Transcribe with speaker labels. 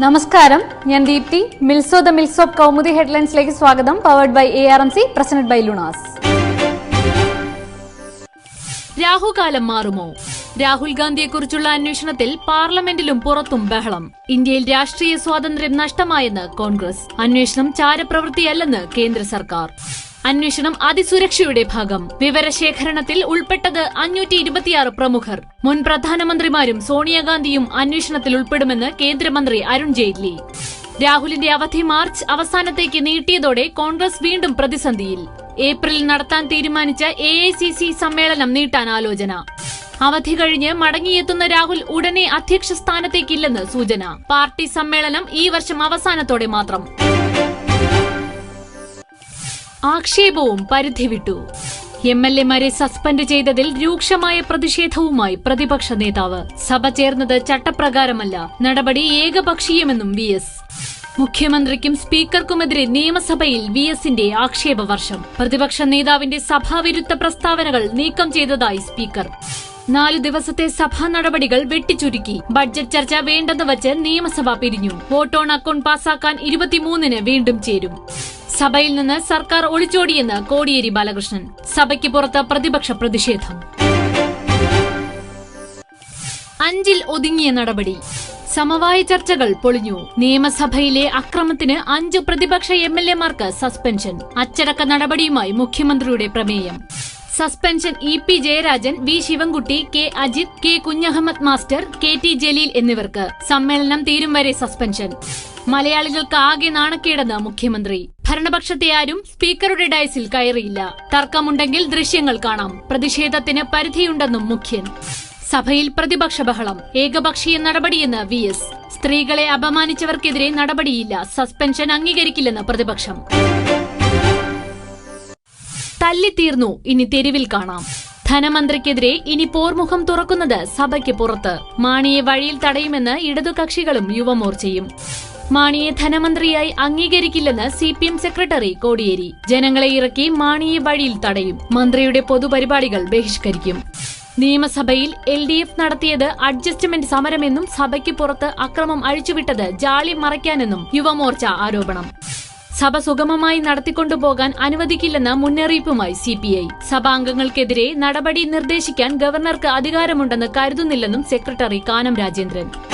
Speaker 1: നമസ്കാരം. ഞാൻ ദീപ്തി. മിൽസോ ദ മിൽസ് ഓഫ് കൗമുദി ഹെഡ്ലൈൻസിലേക്ക് സ്വാഗതം. Powered by A R M C presented by Luna's
Speaker 2: Rahukalam മാറുമോ? രാഹുൽ ഗാന്ധിയെക്കുറിച്ചുള്ള അന്വേഷണത്തിൽ പാർലമെന്റിലും പുറത്തും ബഹളം. ഇന്ത്യയിൽ രാഷ്ട്രീയ സ്വാതന്ത്ര്യം നഷ്ടമായെന്ന് കോൺഗ്രസ്. അന്വേഷണം ചാരപ്രവൃത്തിയല്ലെന്ന് കേന്ദ്ര സർക്കാർ. അന്വേഷണം അതിസുരക്ഷയുടെ ഭാഗം. വിവരശേഖരണത്തിൽ ഉൾപ്പെട്ടത് അഞ്ഞൂറ്റി ഇരുപത്തിയാറ് പ്രമുഖർ. മുൻ പ്രധാനമന്ത്രിമാരും സോണിയാഗാന്ധിയും അന്വേഷണത്തിൽ ഉൾപ്പെടുമെന്ന് കേന്ദ്രമന്ത്രി അരുൺ ജെയ്റ്റ്ലി. രാഹുലിന്റെ അവധി മാർച്ച് അവസാനത്തേക്ക് നീട്ടിയതോടെ കോൺഗ്രസ് വീണ്ടും പ്രതിസന്ധിയിൽ. ഏപ്രിലിൽ നടത്താൻ തീരുമാനിച്ച എ സമ്മേളനം നീട്ടാൻ ആലോചന. അവധി കഴിഞ്ഞ് മടങ്ങിയെത്തുന്ന രാഹുൽ ഉടനെ അധ്യക്ഷ സ്ഥാനത്തേക്കില്ലെന്ന് സൂചന. പാർട്ടി സമ്മേളനം ഈ വർഷം അവസാനത്തോടെ മാത്രം. ആക്ഷേപവും പരിധിവിട്ടു. എം എൽ എമാരെ സസ്പെൻഡ് ചെയ്തതിൽ രൂക്ഷമായ പ്രതിഷേധവുമായി പ്രതിപക്ഷ നേതാവ്. സഭ ചേർന്നത് ചട്ടപ്രകാരമല്ല. നടപടി ഏകപക്ഷീയമെന്നും വി എസ്. മുഖ്യമന്ത്രിക്കും സ്പീക്കർക്കുമെതിരെ നിയമസഭയിൽ വി എസിന്റെ ആക്ഷേപവർഷം. പ്രതിപക്ഷ നേതാവിന്റെ സഭാവിരുദ്ധ പ്രസ്താവനകൾ നീക്കം ചെയ്തതായി സ്പീക്കർ. നാലു ദിവസത്തെ സഭാ നടപടികൾ വെട്ടിച്ചുരുക്കി. ബഡ്ജറ്റ് ചർച്ച വേണ്ടെന്ന് വച്ച് നിയമസഭ പിരിഞ്ഞു. വോട്ട് ഓൺ അക്കൗണ്ട് പാസാക്കാൻ ഇരുപത്തിമൂന്നിന് വീണ്ടും ചേരും. സഭയിൽ നിന്ന് സർക്കാർ ഒളിച്ചോടിയെന്ന് കോടിയേരി ബാലകൃഷ്ണൻ. സഭയ്ക്ക് പുറത്ത് പ്രതിപക്ഷ പ്രതിഷേധം. അഞ്ചിൽ ഒതുങ്ങിയ നടപടി. സമവായ ചർച്ചകൾ പൊളിഞ്ഞു. നിയമസഭയിലെ അക്രമത്തിന് അഞ്ച് പ്രതിപക്ഷ എം എൽ എമാർക്ക് സസ്പെൻഷൻ. അച്ചടക്ക നടപടിയുമായി മുഖ്യമന്ത്രിയുടെ പ്രമേയം. Suspension E P Jayarajan V Sivankutty K Ajith K Kunhammed master K T Jaleel എന്നിവർക്ക് സമ്മേളനം തീരും വരെ സസ്പെൻഷൻ. മലയാളികൾക്ക് ആകെ നാണക്കേടെന്ന് മുഖ്യമന്ത്രി. ഭരണപക്ഷത്തെ ആരും സ്പീക്കറുടെ ഡയസിൽ കയറിയില്ല. തർക്കമുണ്ടെങ്കിൽ ദൃശ്യങ്ങൾ കാണാം. പ്രതിഷേധത്തിന് പരിധിയുണ്ടെന്നും മുഖ്യൻ. സഭയിൽ പ്രതിപക്ഷ ബഹളം. ഏകപക്ഷീയ നടപടിയെന്ന് വി എസ്. സ്ത്രീകളെ അപമാനിച്ചവർക്കെതിരെ നടപടിയില്ല. സസ്പെൻഷൻ അംഗീകരിക്കില്ലെന്ന് പ്രതിപക്ഷം. തല്ലിത്തീർന്നു. ഇനി തെരുവിൽ കാണാം. ധനമന്ത്രിക്കെതിരെ ഇനി പോർമുഖം തുറക്കുന്നത് സഭയ്ക്ക് പുറത്ത്. മാണിയെ വഴിയിൽ തടയുമെന്ന് ഇടതുകക്ഷികളും യുവമോർച്ചയും. മാണിയെ ധനമന്ത്രിയായി അംഗീകരിക്കില്ലെന്ന് C P M secretary Kodiyeri. ജനങ്ങളെ ഇറക്കി മാണിയെ വഴിയിൽ തടയും. മന്ത്രിയുടെ പൊതുപരിപാടികൾ ബഹിഷ്കരിക്കും. നിയമസഭയിൽ എൽ ഡി എഫ് നടത്തിയത് അഡ്ജസ്റ്റ്മെന്റ് സമരമെന്നും സഭയ്ക്ക് പുറത്ത് അക്രമം അഴിച്ചുവിട്ടത് ജാളി മറയ്ക്കാനെന്നും യുവമോർച്ച ആരോപണം. സഭ സുഗമമായി നടത്തിക്കൊണ്ടുപോകാൻ അനുവദിക്കില്ലെന്ന മുന്നറിയിപ്പുമായി സി പി ഐ സഭാംഗങ്ങൾക്കെതിരെ നടപടി നിർദ്ദേശിക്കാൻ ഗവർണർക്ക് അധികാരമുണ്ടെന്ന് കരുതുന്നില്ലെന്നും സെക്രട്ടറി കാനം രാജേന്ദ്രൻ.